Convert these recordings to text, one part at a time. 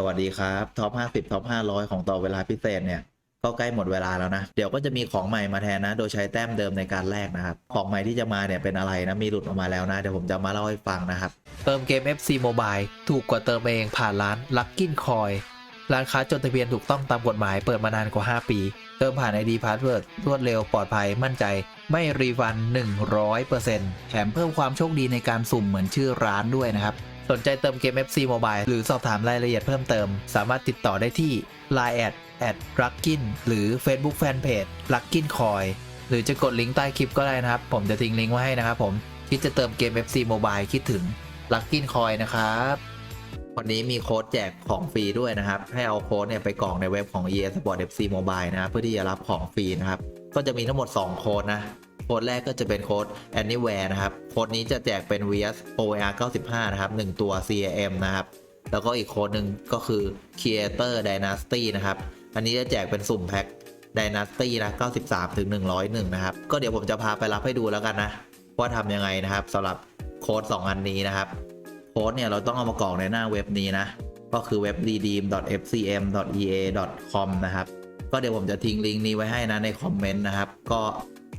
สวัสดีครับท็อป50ท็อป500ของต่อเวลาพิเศษเนี่ยก็ใกล้หมดเวลาแล้วนะ เดี๋ยวก็จะมีของใหม่มาแทนนะ โดยใช้แต้มเดิมในการแลกนะครับ ของใหม่ที่จะมาเนี่ยเป็นอะไรนะ มีหลุดออกมาแล้วนะ เดี๋ยวผมจะมาเล่าให้ฟังนะครับ เติมเกม FC Mobile ถูกกว่าเติมเองผ่านร้าน Lucky Coin ร้านค้าจดทะเบียนถูกต้องตามกฎหมายเปิดมานานกว่า 5 ปี เติมผ่าน ID Password รวดเร็วปลอดภัยมั่นใจ ไม่รีฟัน 100%แถมเพิ่มความโชคดีในการสุ่มเหมือนชื่อร้านด้วยนะครับ สนใจเติมเกม FC Mobile หรือสอบถามรายละเอียดเพิ่มเติม สามารถติดต่อได้ที่ Line แอดแอด Luckin หรือ Facebook Fanpage Luckin Coin หรือจะกดลิงก์ใต้คลิปก็ได้นะครับ ผมจะทิ้งลิงก์ไว้ให้นะครับผมคิดจะเติมเกม FC Mobile คิดถึง Luckin Coin นะครับวันนี้มีโค้ดแจกของฟรีด้วยนะครับ ให้เอาโค้ดเนี่ยไปกรอกในเว็บของ EA Sport FC Mobile นะเพื่อที่จะรับของฟรีนะครับ ก็จะมีทั้งหมด 2 โค้ดนะ ค้ดแรกก็จะเป็นโค้ด Anywhere นะครับ โค้ดนี้จะแจกเป็น VS OR 95นะครับ 1 ตัว CAM นะครับ แล้วก็อีกโค้ดหนึ่งก็คือ Creator Dynasty นะครับ อันนี้จะแจกเป็นสุ่มแพ็ค Dynasty นะ93ถึง101 นะครับ ก็เดี๋ยวผมจะพาไปรับให้ดูแล้วกันนะ ว่าทำยังไงนะครับสำหรับโค้ด 2 อันนี้นะครับ โค้ดเนี่ยเราต้องเอามากรอกในหน้าเว็บนี้นะ ก็คือเว็บ redeem.fcm.ea.com นะครับ ก็เดี๋ยวผมจะทิ้งลิงก์นี้ไว้ให้นะในคอมเมนต์นะครับ ก็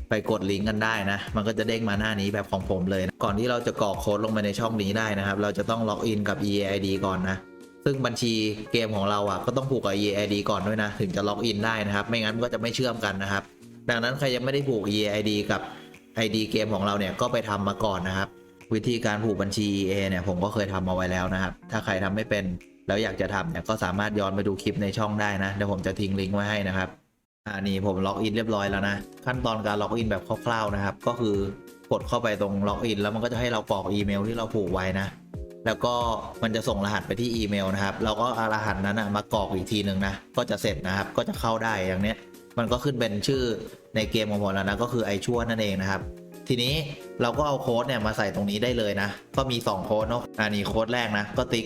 ไปกดลิงก์กันได้นะ มันก็จะเด้งมาหน้านี้แบบของผมเลยนะก่อนที่เราจะกรอกโค้ดลงไปในช่องนี้ได้นะครับ เราจะต้องล็อกอินกับ EAID ก่อนนะ ซึ่งบัญชีเกมของเราอะก็ต้องผูกกับ EAID ก่อนด้วยนะ ถึงจะล็อกอินได้นะครับ ไม่งั้นก็จะไม่เชื่อมกันนะครับ ดังนั้นใครยังไม่ได้ผูก EAID กับ ID เกมของเราเนี่ยก็ไปทำมาก่อนนะครับ วิธีการผูกบัญชี EA เนี่ยผมก็เคยทำมาไว้แล้วนะครับ ถ้าใครทำไม่เป็นแล้วอยากจะทำเนี่ยก็สามารถย้อนไปดูคลิปในช่องได้นะเดี๋ยวผมจะทิ้งลิงก์ไว้ให้นะครับ อ่านี่ผมล็อกอินเรียบร้อยแล้วนะ ขั้นตอนการล็อกอินแบบคร่าวๆนะครับ ก็คือกดเข้าไปตรงล็อกอินแล้วมันก็จะให้เรากรอกอีเมลที่เราผูกไว้นะ แล้วก็มันจะส่งรหัสไปที่อีเมลนะครับ เราก็เอารหัสนั้นนะมากรอกอีกทีหนึ่งนะ ก็จะเสร็จนะครับ ก็จะเข้าได้อย่างเนี้ย มันก็ขึ้นเป็นชื่อในเกมของผมแล้วนะ ก็คือไอชั่วนั่นเองนะครับ ทีนี้เราก็เอาโค้ดเนี่ยมาใส่ตรงนี้ได้เลยนะ ก็มี 2 โค้ดเนาะ อันนี้โค้ดแรกนะ ก็ติ๊ก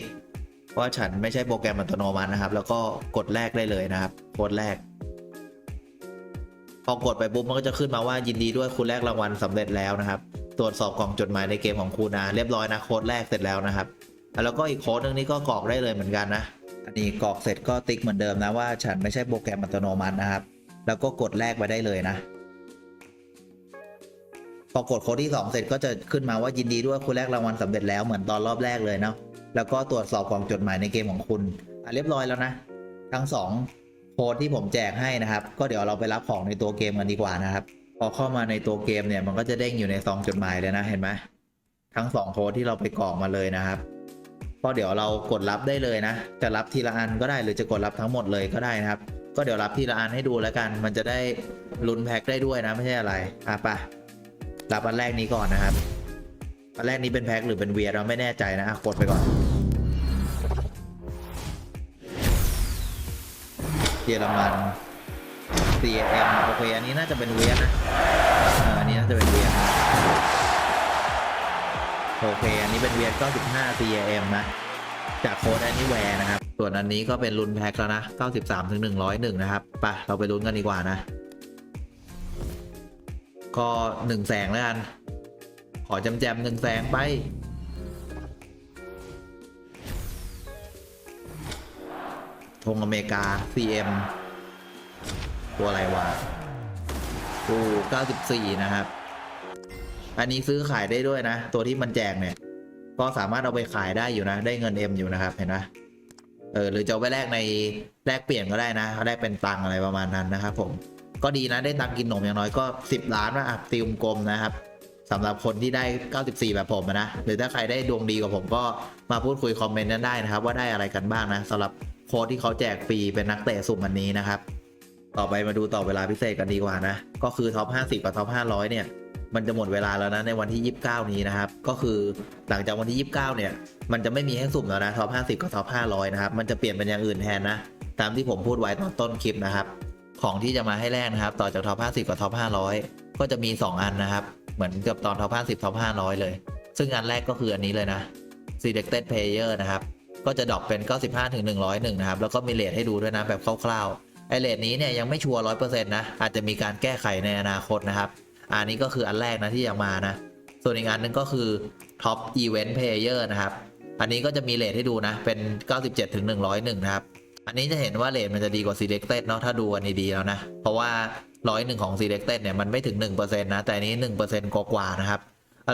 ว่าฉันไม่ใช่โปรแกรมอัตโนมัตินะครับ แล้วก็กดแรกได้เลยนะครับ โค้ดแรก พอกดไปปุ๊บมันก็จะขึ้นมาว่ายินดีด้วยคุณแลกรางวัลสำเร็จแล้วนะครับ ตรวจสอบกล่องจดหมายในเกมของคุณนะเรียบร้อยนะโค้ดแรกเสร็จแล้วนะครับ แล้วก็อีกโค้ดหนึงนี่ก็กรอกได้เลยเหมือนกันนะอันนี้กรอกเสร็จก็ติ๊กเหมือนเดิมนะว่าฉันไม่ใช่โปรแกรมอัตโนมัตินะครับ แล้วก็กดแลกไปได้เลยนะพอกดโค้ดที่ 2 เสร็จก็จะขึ้นมาว่ายินดีด้วยคุณแลกรางวัลสำเร็จแล้วเหมือนตอนรอบแรกเลยเนาะแล้วก็ตรวจสอบกล่องจดหมายในเกมของคุณอะเรียบร้อยแล้วนะ ทั้ง 2 โค้ดที่ผมแจกให้นะครับ ก็เดี๋ยวเราไปรับของในตัวเกมกันดีกว่านะครับ พอเข้ามาในตัวเกมเนี่ยมันก็จะเด้งอยู่ในซองจดหมายเลยนะเห็นไหมทั้ง2โค้ดที่เราไปกรอกมาเลยนะครับก็เดี๋ยวเรากดรับได้เลยนะ จะรับทีละอันก็ได้หรือจะกดรับทั้งหมดเลยก็ได้นะครับ ก็เดี๋ยวรับทีละอันให้ดูแล้วกัน มันจะได้ลุ้นแพ็คได้ด้วยนะไม่ใช่อะไรอะไปรับอันแรกนี้ก่อนนะครับอันแรกนี้เป็นแพ็คหรือเป็นเวียร์เราไม่แน่ใจนะอะกดไปก่อน เยอรมัน CM โอเคอันนี้น่าจะเป็นเวียนะอ่าอันนี้น่าจะเป็นเวียนะโอเคอันนี้เป็นเวียร์95 CM นะ จากโค้ดแอนนี่แวร์นะครับ ส่วนอันนี้ก็เป็นลุ้นแพ็คแล้วนะ 93ถึง101 นะครับไปเราไปลุ้นกันดีกว่านะ ก็หนึ่งแสงแล้วกัน ขอจำแจมหนึ่งแสงไป ธงอเมริกา CM ตัวอะไรวะกู94 นะครับ อันนี้ซื้อขายได้ด้วยนะ ตัวที่มันแจกเนี่ย ก็สามารถเอาไปขายได้อยู่นะ ได้เงิน M อยู่นะครับเห็นไหมเออหรือจะไปแลกในแลกเปลี่ยนก็ได้นะแลกเป็นตังอะไรประมาณนั้นนะครับผมก็ดีนะได้ตังกินนมอย่างน้อยก็ 10 ล้านนะอะตีมกลมนะครับสำหรับคนที่ได้ 94 แบบผมนะหรือถ้าใครได้ดวงดีกว่าผมก็มาพูดคุยคอมเมนต์นั้นได้นะครับ ว่าได้อะไรกันบ้างนะสำหรับ ค้ดที่เขาแจกฟรีเป็นนักเตะสุ่มวันนี้นะครับ ต่อไปมาดูต่อเวลาพิเศษกันดีกว่านะ ก็คือท็อป50 กับท็อป500 เนี่ย มันจะหมดเวลาแล้วนะในวันที่ 29 นี้นะครับ ก็คือหลังจากวันที่ 29 เนี่ย มันจะไม่มีให้สุ่มแล้วนะท็อป50 กับท็อป500 นะครับ มันจะเปลี่ยนเป็นอย่างอื่นแทนนะ ตามที่ผมพูดไว้ตอนต้นคลิปนะครับ ของที่จะมาให้แลกนะครับ ต่อจากท็อป50 กับท็อป500 ก็จะมี 2 อันนะครับ เหมือนกับตอนท็อป50ท็อป500 เลย ซึ่งอันแรกก็คืออันนี้เลยนะ selected player นะครับ ก็จะดรอปเป็น 95ถึง101 นะครับ แล้วก็มีเลทให้ดูด้วยนะแบบคร่าวๆไอเลทนี้เนี่ยยังไม่ชัวร์100%นะอาจจะมีการแก้ไขในอนาคตนะครับ อันนี้ก็คืออันแรกนะที่ยังมานะ ส่วนอีกอันหนึงก็คือ top event player นะครับ อันนี้ก็จะมีเลทให้ดูนะเป็น 97ถึง101 นะครับอันนี้จะเห็นว่าเลทมันจะดีกว่า selected เนาะถ้าดูกันดีๆแล้วนะ เพราะว่าร้อยหนึ่งของ selected เนี่ยมันไม่ถึง 1%นะ แต่นี้ 1%กว่าๆนะครับ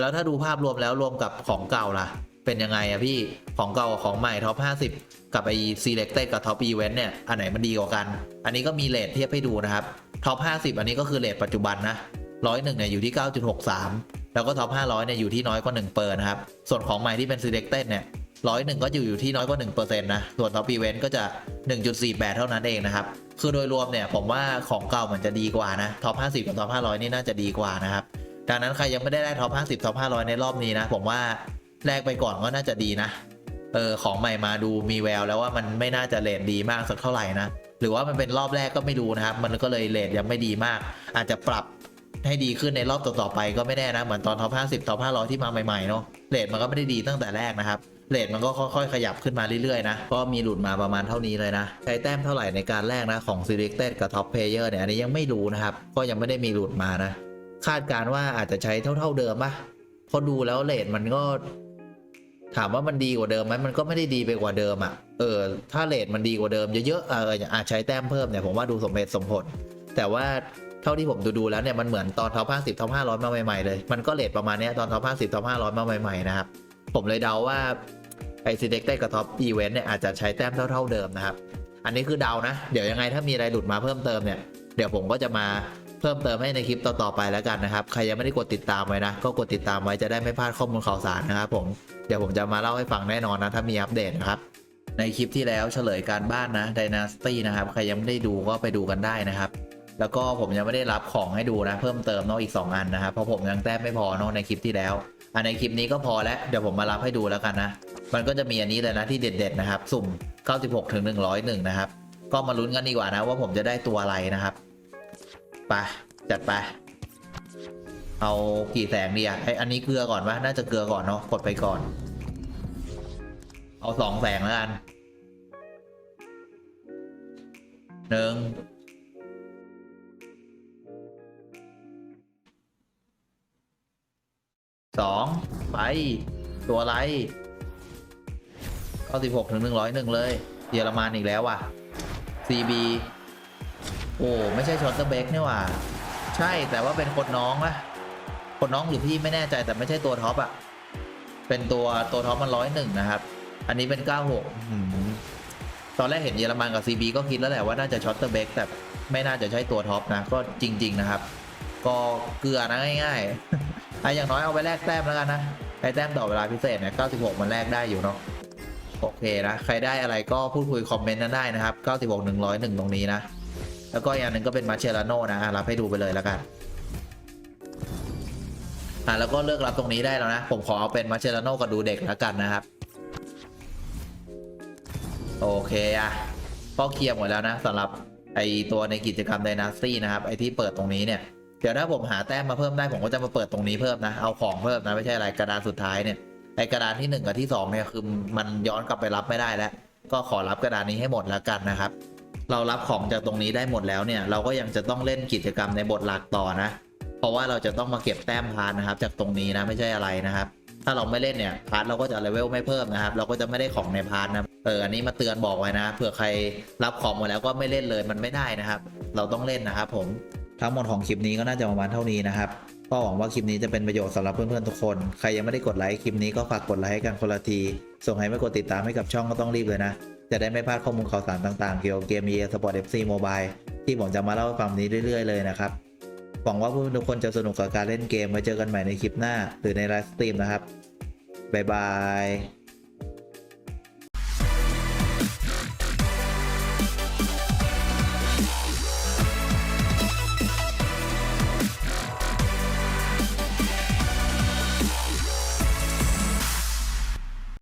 แล้วถ้าดูภาพรวมแล้วรวมกับของเก่าล่ะ เป็นยังไงอะพี่ของเก่าของใหม่ท็อป 50 กับไอ selected กับ top event เนี่ย อันไหนมันดีกว่ากัน อันนี้ก็มีเลทเทียบให้ดูนะครับท็อป 50 อันนี้ก็คือเลทปัจจุบันนะร้อยหนึ่งเนี่ยอยู่ที่ 9.63 แล้วก็ท็อป 500 เนี่ยอยู่ที่น้อยกว่า1นะครับ ส่วนของใหม่ที่เป็น selected เนี่ยร้อยหนึ่งก็อยู่อยู่ที่น้อยกว่า 1%นะ ส่วน top event ก็จะ 1.48 เท่านั้นเองนะครับ คือโดยรวมเนี่ยผมว่าของเก่ามันจะดีกว่านะท็อป 50 กับท็อป 500 นี่น่าจะดีกว่านะครับ ดังนั้นใครยังไม่ได้ได้ท็อป 50 ท็อป 500 ในรอบนี้นะ ผมว่า แลกไปก่อนก็น่าจะดีนะ เออของใหม่มาดูมีแววแล้วว่ามันไม่น่าจะเลทดีมากสักเท่าไหร่นะ หรือว่ามันเป็นรอบแรกก็ไม่รู้นะครับ มันก็เลยเลทยังไม่ดีมาก อาจจะปรับให้ดีขึ้นในรอบต่อๆไปก็ไม่แน่นะ เหมือนตอนท็อป50ท็อป500 ที่มาใหม่ๆเนาะเลทมันก็ไม่ได้ดีตั้งแต่แรกนะครับเลทมันก็ค่อยๆ ขยับขึ้นมาเรื่อยๆนะ ก็มีหลุดมาประมาณเท่านี้เลยนะ ใช้แต้มเท่าไหร่ในการแรกนะ ของ selected กับ top player เนี่ย อันนี้ยังไม่รู้นะครับ ก็ยังไม่ได้มีหลุดมานะ คาดการว่าอาจจะใช้เท่า ๆเดิมปะพอดูแล้วเลทมันก็ ถามว่ามันดีกว่าเดิมไหมมันก็ไม่ได้ดีไปกว่าเดิมอะ่ะเออถ้าเลทมันดีกว่าเดิมเยอะๆเอออาจใช้แต้มเพิ่มเนี่ยผมว่าดูสมเหตุสมผล แต่ว่าเท่าที่ผมดูดูๆแล้วเนี่ยมันเหมือนตอนท็อป50ท็อป500มาใหม่ๆเลย มันก็เลทประมาณนี้ตอนท็อป50ท็อป500มาใหม่ๆนะครับ ผมเลยเดาว่าไอซีเด็กได้กับท็อปอีเวนต์เนี่ยอาจจะใช้แต้มเท่า ๆเดิมนะครับ อันนี้คือเดานะ เดี๋ยวยังไงถ้ามีอะไรหลุดมาเพิ่มเติมเนี่ย เดี๋ยวผมก็จะมา เพิ่มเติมให้ในคลิปต่อๆไปแล้วกันนะครับ ใครยังไม่ได้กดติดตามไว้นะ ก็กดติดตามไว้จะได้ไม่พลาดข้อมูลข่าวสารนะครับผมเดี๋ยวผมจะมาเล่าให้ฟังแน่นอนนะถ้ามีอัปเดตนะครับในคลิปที่แล้วเฉลยการบ้านนะ Dynasty นะครับ ใครยังไม่ได้ดูก็ไปดูกันได้นะครับ แล้วก็ผมยังไม่ได้รับของให้ดูนะ เพิ่มเติมนอกอีก 2 อันนะครับ เพราะผมยังแต้มไม่พอเนอะในคลิปที่แล้ว อันในคลิปนี้ก็พอแล้ว เดี๋ยวผมมารับให้ดูแล้วกันนะ มันก็จะมีอันนี้เลยนะที่เด็ดๆนะครับ สุ่ม 96ถึง101 นะครับ ก็มาลุ้นกันดีกว่านะว่าผมจะได้ตัวอะไรนะครับ ไปจัดไป เอากี่แสงดีอะไออันนี้เกลือก่อนวะน่าจะเกลือก่อนเนาะกดไปก่อน เอาสองแสงแล้วกันหนึ่งสองไป ตัวอะไรเก้าสิบหกถึงหนึ่งร้อยหนึ่งเลย เยอรมันอีกแล้วว่ะ CB โอ้ไม่ใช่ชอนเตอร์เบกนี่หว่า ใช่แต่ว่าเป็นคนน้องนะคนน้องหรือพี่ไม่แน่ใจแต่ไม่ใช่ตัวท็อปอะเป็นตัวตัวท็อปมันร้อยหนึ่งนะครับ อันนี้เป็นเก้าหกตอนแรกเห็นเยอรมันกับ CB ก็คิดแล้วแหละว่าน่าจะช็อตเตอร์เบกแต่ไม่น่าจะใช่ตัวท็อปนะ ก็จริง ๆนะครับ ก็เกลือนะง่ายๆอะอย่างน้อยเอาไปแลกแต้มแล้วกันนะไอแต้มต่อเวลาพิเศษเนี่ย96 มันแลกได้อยู่เนาะโอเคนะ ใครได้อะไรก็พูดคุยคอมเมนต์นั้นได้นะครับ 96 101 ตรงนี้นะ แล้วก็อย่างหนึ่งก็เป็นมาเชลาโน่นะรับให้ดูไปเลยแล้วกันอะแล้วก็เลือกรับตรงนี้ได้แล้วนะ ผมขอเอาเป็นมาเชลาโน่กับดูเด็กแล้วกันนะครับ โอเคอะก็เคลียร์หมดแล้วนะสำหรับไอตัวในกิจกรรม Dynasty นะครับไอที่เปิดตรงนี้เนี่ยเดี๋ยวถ้าผมหาแต้มมาเพิ่มได้ผมก็จะมาเปิดตรงนี้เพิ่มนะเอาของเพิ่มนะไม่ใช่อะไรกระดานสุดท้ายเนี่ยไอกระดานที่หนึ่งกับที่สองเนี่ยคือมันย้อนกลับไปรับไม่ได้แล้ว ก็ขอรับกระดานนี้ให้หมดแล้วกันนะครับ เรารับของจากตรงนี้ได้หมดแล้วเนี่ย เราก็ยังจะต้องเล่นกิจกรรมในบทหลักต่อนะ เพราะว่าเราจะต้องมาเก็บแต้มพาร์ทนะครับ จากตรงนี้นะไม่ใช่อะไรนะครับ ถ้าเราไม่เล่นเนี่ยพาร์ทเราก็จะเลเวลไม่เพิ่มนะครับ เราก็จะไม่ได้ของในพาร์ทนะเอออันนี้มาเตือนบอกไว้นะเผื่อใครรับของมาแล้วก็ไม่เล่นเลยมันไม่ได้นะครับ เราต้องเล่นนะครับ ผมทั้งหมดของคลิปนี้ก็น่าจะประมาณเท่านี้นะครับก็หวังว่าคลิปนี้จะเป็นประโยชน์สำหรับเพื่อนๆทุกคน ใครยังไม่ได้กดไลค์คลิปนี้ก็ฝากกดไลค์ให้กันคนละที ส่งให้ไม่กดติดตามให้กับช่องก็ต้องรีบเลยนะ จะได้ไม่พลาดข้อมูลข่าวสารต่างๆ เกี่ยวกับเกม EA Sport FC Mobile ที่ผมจะมาเล่าให้ฟังนี้เรื่อยๆเลยนะครับ หวังว่าทุกคนจะสนุกกับการเล่นเกมไว้เจอกันใหม่ในคลิปหน้า หรือในไลฟ์สตรีมนะครับ บ๊ายบาย